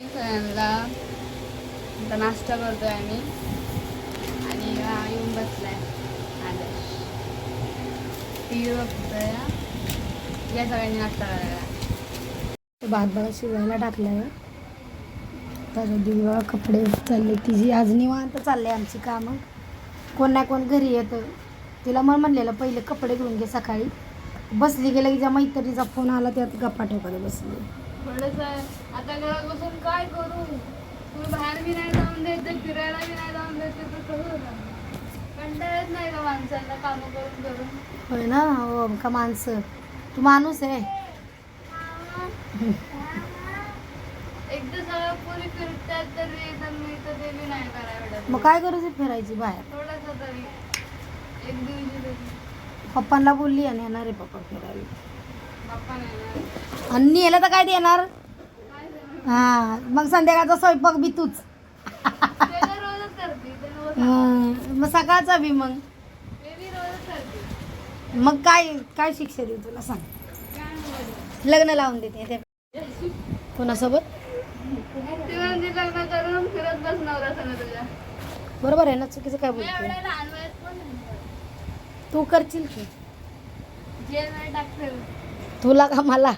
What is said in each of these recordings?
सगळ्यांना आता नाश्ता करतोय आम्ही. आणि येऊन बसलाय आदर्श. टी व्ही बघतोय या सगळ्यांनी नाश्ता करायला. भात बघा शिजायला टाकलाय. तर दिवा कपडे चालले. तिची आज निवांत चालले आमची कामं. कोण ना कोण घरी येतं. तिला मग म्हणलेलं पहिले कपडे घेऊन घे सकाळी. बसली गेलं की ज्या मैत्रिणीचा फोन आला त्यात गप्पा ठोकायला बसली. थोडंसं आता घरात बसून काय करू? तुम्ही बाहेर बी नाही जाऊन देते फिरायला बी नाही जाऊन देते तर येत नाही का माणसांना कामं करून करून? होय ना हो का माणसं. तू माणूस आहे. एकदा सगळं पुरी फिरतात तर येतात मी तर ते बी नाही करायला मग काय आहे फिरायची बाहेर? थोडंसं तरी. एक दिवशी तरी. पप्पांना बोलली आणि येणार आहे पप्पा फिरायला. आणि नेलं तर काय देणार? हा हां मग संध्याकाळचा स्वयंपाक बी तूच. मग सकाळचा बी मग. मग काय काय शिक्षा देऊ तुला सांग. लग्न लावून देते ते. कोणासोबत? बरोबर आहे ना चुकीचं काय बोलतो तू करशील की. तुला का मला?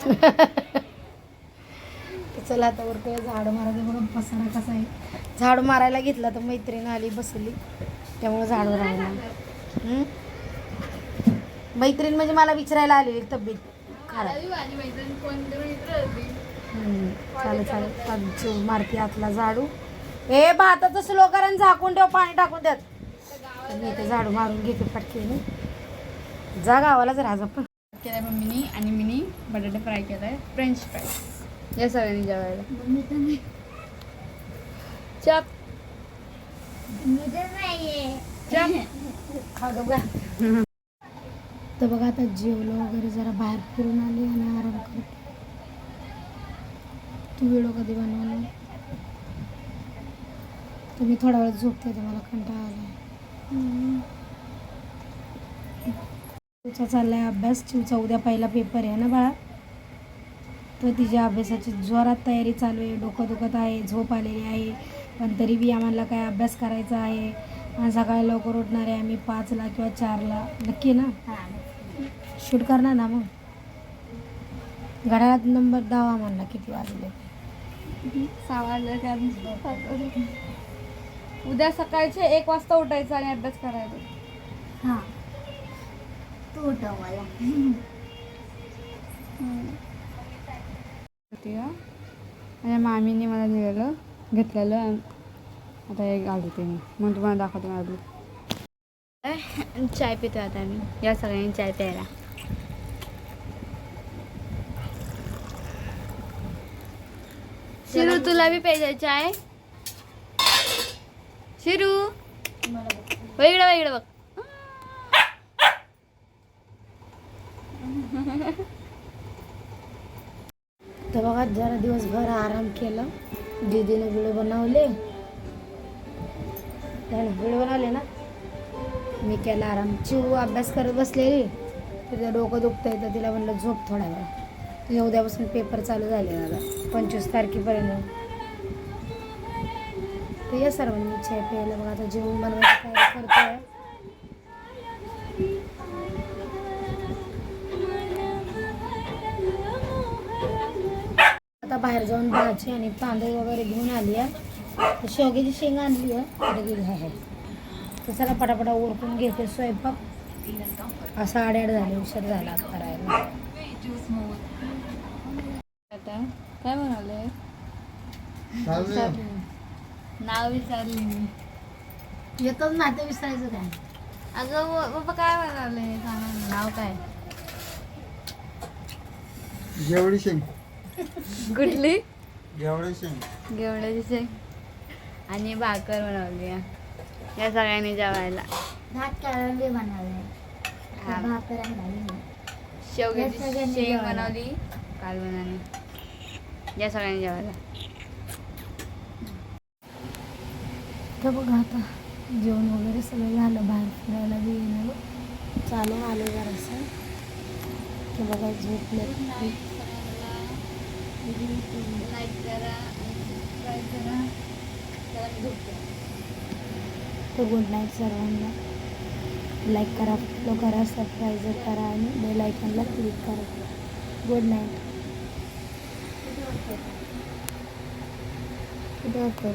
चला आता वरती झाड मारायचं बघा पसारा कसा आहे. झाड मारायला घेतला तर मैत्रीण आली बसली त्यामुळे झाडवर राहिला. हं? मैत्रीण म्हणजे मला विचारायला आलेली तब्येत चालेल चालेल. मारती आतला झाडू. ए भाताचं स्लो करा झाकून ठेव पाणी टाकून द्यात. मी इथे झाडू मारून घेते पटकेने. जा गावालाच राजा पण केलाय मम्मीनी आणि मिनी बटाटे फ्राय केलाय. फ्रेंच फ्राय या सगळ्यांनी जेवायला. चप. तर बघा आता जेवलो वगैरे जरा बाहेर फिरून आली आणि आराम करते. तू व्हिडिओ कधी बनवला? तुम्ही थोडा वेळ झोपते मला कंटाळा आला चिवचा चाललाय अभ्यास. चिवचा उद्या पहिला पेपर आहे ना बाळा? तर तिच्या अभ्यासाची जोरात तयारी चालू आहे. डोकं दुखत आहे झोप आलेली आहे. पण तरी बी आम्हाला काय अभ्यास करायचा आहे? आणि सकाळी लवकर उठणार आहे आम्ही पाचला किंवा चारला. नक्की ना? शूट करणार ना मग? घड्याळात नंबर दावा म्हणला किती वाजले? वाजले उद्या सकाळचे एक वाजता उठायचं आणि अभ्यास करायचा. हां. मला माझ्या मामीने मला दिलेलं घेतलेलं आता एक घालते मी मग तुम्हाला दाखवते मला चाय पितो आता मी या सगळ्यांनी चाय प्यायला. शिरू तुला बी प्यायचं चाय? शिरू. वेगळं वेगळं बघ. तर बघा जरा दिवसभर आराम केला. दीदीने व्हिडिओ बनवले. त्याने ना व्हिडिओ बनवले ना. मी केला आराम. चिव अभ्यास करत बसलेली. तिचं डोकं दुखतंय तर तिला म्हणलं झोप थोडा वेळ तुझ्या उद्यापासून पेपर चालू झाले दादा पंचवीस तारखेपर्यंत. तर या सर्वांनी चाय प्यायला बघा आता जेवण बनवायची तयारी करतोय. बाहेर जाऊन भाजी आणि तांदूळ वगैरे घेऊन आली आहे. तर शेवग्याची शेंग आणली आहे. तर चला पटापटा उरकून घेते स्वयंपाक. असा आड्याड झाले उशीर झाला करायला. आता काय म्हणाले? नाव विचारली मी. येतच ना ते विसरायचं काय? अगं व- बाबा काय म्हणाले? नाव काय? जेवढी शेंग. कुठली? शेंग शेंग. आणि भाकर बनवली. या सगळ्यांनी जेवायला. भात बनवले. भाकर आणि शेवग्याची या सगळ्यांनी शेंग जेवायला. बनवली काल बनाने या सगळ्यांनी जेवायला. तर बघा आता जेवण वगैरे सगळं झालं बाहेर फिरायला बी येणार चालून आले जरासं. तर बघा झोपले लाईक करा सबस्क्राईब करा त्याला मी झोपतो. तर गुड नाईट सर्वांना. लाईक करा फॉलो करा सबस्क्राईब करा आणि बेल आयकॉनला क्लिक करा. गुड नाईट कुठे